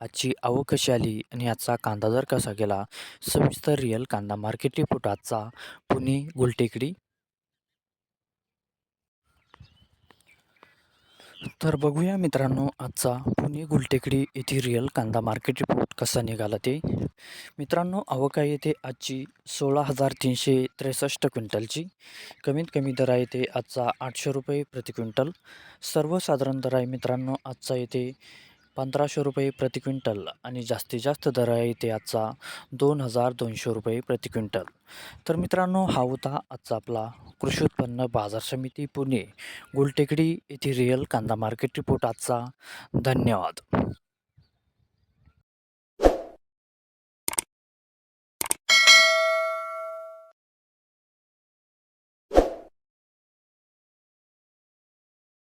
आजची आवक कशी आली आणि आजचा कांदा दर कसा गेला? सविस्तर रिअल कांदा मार्केट रिपोर्ट आजचा पुणे गुलटेकडी. तर बघूया मित्रांनो आजचा पुणे गुलटेकडी येथे रिअल कांदा मार्केट रिपोर्ट कसा निघाला ते. मित्रांनो आवक आहे येथे आजची सोळा हजार तीनशे त्रेसष्ट क्विंटलची. कमीत कमी दर आहे ते आजचा आठशे रुपये प्रति क्विंटल. सर्वसाधारण दर आहे मित्रांनो आजचा येथे पंधराशे रुपये प्रति क्विंटल आणि जास्तीत जास्त दर आहे ते आजचा दोन हजार दोनशे रुपये प्रति क्विंटल. तर मित्रांनो हा होता आजचा आपला कृषी उत्पन्न बाजार समिती पुणे. गुलटेकडी येथे रिअल कांदा मार्केट रिपोर्ट आजचा. धन्यवाद.